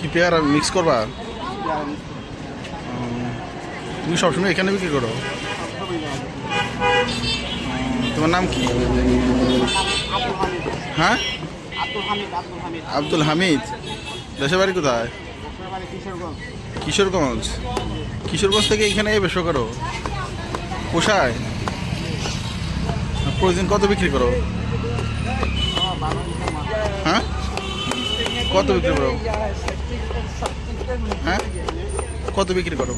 কি পেয়ারা মিক্স করবা? তুমি সবসময় এখানে বিক্রি করো? তোমার নাম কি? হ্যাঁ? আব্দুল হামিদ। দেশের বাড়ি কোথায়? কিশোরগঞ্জ। কিশোরগঞ্জ থেকে এখানে ব্যবসা করো। পোষায়? প্রতিদিন কত বিক্রি করো? কত বিক্রি করো? হ্যাঁ? কত বিক্রি করো?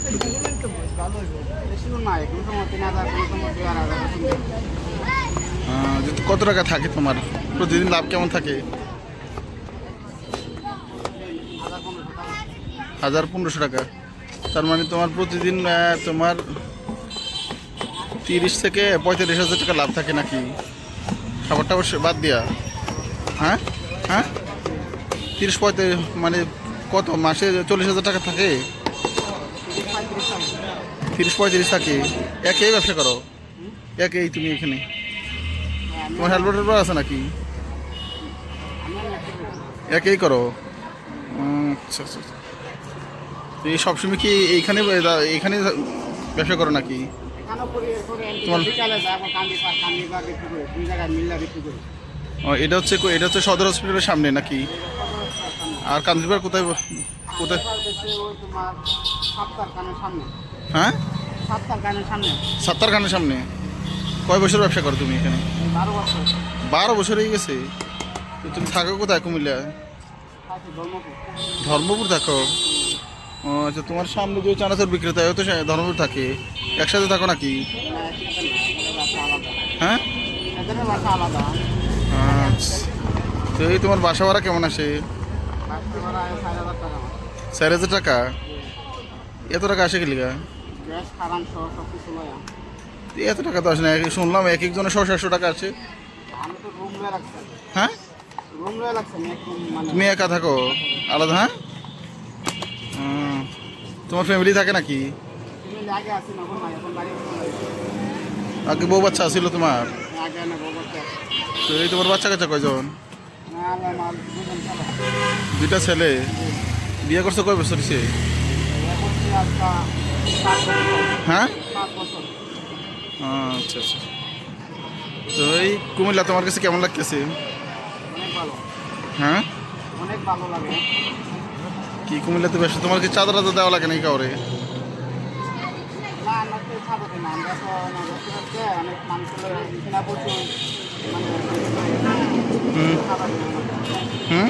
কত টাকা থাকে তোমার? প্রতিদিন লাভ কেমন থাকে? হাজার পনেরোশো টাকা। হাজার পনেরোশো টাকা তার মানে তোমার প্রতিদিন তোমার তিরিশ থেকে পঁয়তাল্লিশ হাজার টাকা লাভ থাকে নাকি? খাবার টাবার বাদ দিয়া। হ্যাঁ? হ্যাঁ? তিরিশ পঁয়ত্রিশ মানে কত? মাসে চল্লিশ হাজার টাকা থাকে। তিরিশ পঁয়ত্রিশ থাকে। একেই ব্যবসা করো। একেই তুমি এখানে। তোমার হেলমেট আছে নাকি? একেই করো। আচ্ছা আচ্ছা আচ্ছা। তো এই সবসময় কি এইখানে এইখানে ব্যবসা করো নাকি? এটা হচ্ছে এটা হচ্ছে সদর হসপিটালের সামনে নাকি? আর কান্দিবার কোথায় কোথায়? হ্যাঁ? সাত্তার সামনে। কয় বছর ব্যবসা করো তুমি এখানে? বারো বছর হয়ে গেছে। তুমি থাকো কোথায় কুমিল্লা? ধর্মপুর থাকো। ও আচ্ছা তোমার সামনে যে চানাচুর বিক্রেতা ও তো ধর্মপুর থাকে। একসাথে থাকো নাকি? হ্যাঁ? আচ্ছা। তো এই তোমার বাসা ভাড়া কেমন ভাড়া চার হাজার টাকা? এত টাকা আসে লয়া এত টাকা তো আসে না শুনলাম এক একজনের ছশো সাতশো টাকা আছে হ্যাঁ? তুমি একা থাকো আলাদা হ্যাঁ? তোমার ফ্যামিলি থাকে নাকি? আগে বউ বাচ্চা আছিল তোমার? এই তোমার বাচ্চা কাচ্চা কয়জন? দুইটা ছেলে? বিয়ে করছ কয় বছর বছর হ্যাঁ? আচ্ছা আচ্ছা। তো এই কুমিল্লা তোমার কাছে কেমন লাগতেছে? হ্যাঁ? অনেক ভালো লাগে কি কুমিল্লাতে তোমার কি চাদর টাদর দেওয়া লাগে নাকি কাউরে? না তো ছাড়ো না। আমরা তো অনেক হুম। হুম।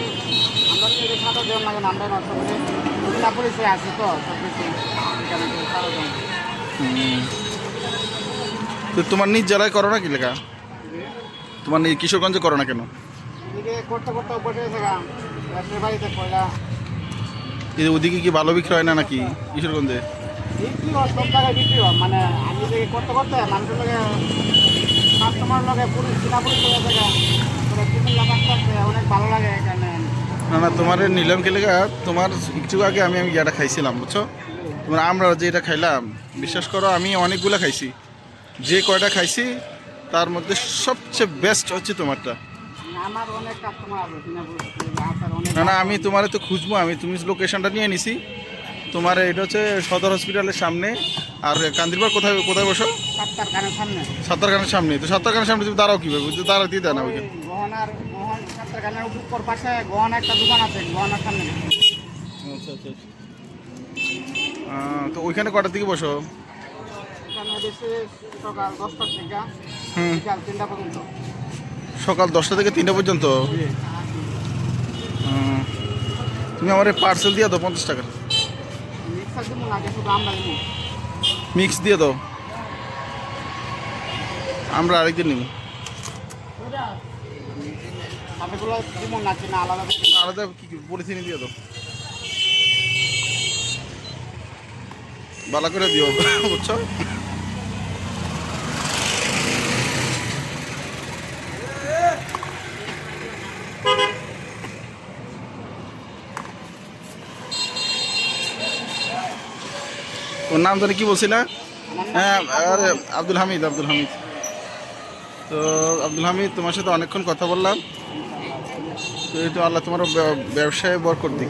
তো তোমার নিজ জেলায় করো না কি লেখা? তোমার নিজ কিশোরগঞ্জে করো না কেন? ওদিকে কি ভালো বিক্রি হয় না নাকি কিশোরগঞ্জে? বিক্রি হয় মানে আমি করতে করতে মানুষের কাস্টমার লগে পুলিশ কিনা পুলিশ থাকা বিভিন্ন লোক আস্তে আস্তে অনেক ভালো লাগে এখানে না না তোমার নিলাম কি তোমার একটু আগে আমি আমি ইয়াটা খাইছিলাম বুঝছ? তোমার আমরা যে এটা খাইলাম বিশ্বাস করো আমি অনেকগুলো খাইছি। যে কয়টা খাইছি তার মধ্যে সবচেয়ে বেস্ট হচ্ছে তোমারটা। না না আমি তোমার তো খুঁজবো আমি তুমি লোকেশনটা নিয়ে নিছি। তোমার এটা হচ্ছে সদর হসপিটালের সামনে। আর কান্দিরবার কোথায় কোথায় বসো? সাতটার কানের সামনে। তো সাত্তারখানের সামনে তুমি দাঁড়াও কীভাবে? বুঝতে দাঁড়াও, দিয়ে দেয় না ওইখানে। তো ওইখানে কটার দিকে বসো? সকাল দশটা থেকে তিনটা পর্যন্ত? তুমি আমার পার্সেল দিয়ে দাও, পঞ্চাশ টাকা। মিক্স দিয়ে দাও। আমরা আরেকদিন নিব। আলাদা দিয়ে দাও। বালা করে দিও বুঝছ? ওর নাম তাহলে কি বলছি না হ্যাঁ আরে আব্দুল হামিদ আব্দুল হামিদ। তো আব্দুল হামিদ, তোমার সাথে অনেকক্ষণ কথা বললাম। তো আল্লাহ তোমার ব্য- ব্যবসায় বরকর দিক।